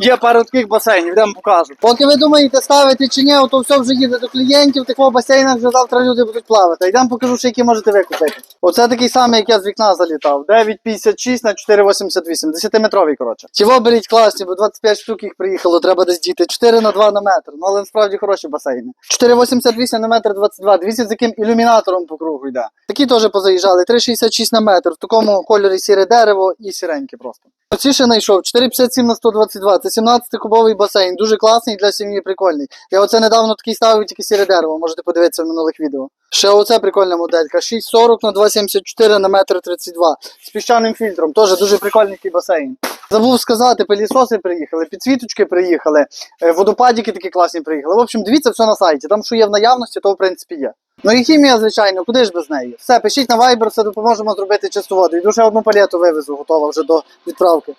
Є пару таких басейнів, йдемо покажу. Поки ви думаєте, ставити чи ні, то все вже їде до клієнтів, в таких басейнах вже завтра люди будуть плавати. Йдемо покажу, що які можете ви купити. Оце такий самий, як я з вікна залітав. 9,56 на 4,88. 10-метровий, коротше. Чого беріть класні, бо 25 штук їх приїхало, треба десь діти. 4 на 2 на метр. Ну але насправді хороші басейни. 4,88 на метр 22. Дивіться, з яким ілюмінатором по кругу йде. Такі теж позаїжджали. 3,66 на метр. В такому кольорі сіре дерево і сіреньке просто. Оці ще знайшов 4,57 на 122. Це 17-кубовий басейн. Дуже класний для сім'ї прикольний. Я оце недавно такий ставив тільки сіре дерево. Можете подивитися в минулих відео. Ще оце прикольна моделька. 6,40 на 2,74 на метр 32. З піщаним фільтром. Теж дуже прикольний басейн. Забув сказати, пилісоси приїхали, підсвіточки приїхали, е, водопадики такі класні приїхали. В общем, дивіться все на сайті. Там, що є в наявності, то в принципі є. Ну і хімія, звичайно, куди ж без неї? Все, пишіть на Viber, все допоможемо зробити чисту воду. І дуже одну палету вивезу, готова вже до відправки.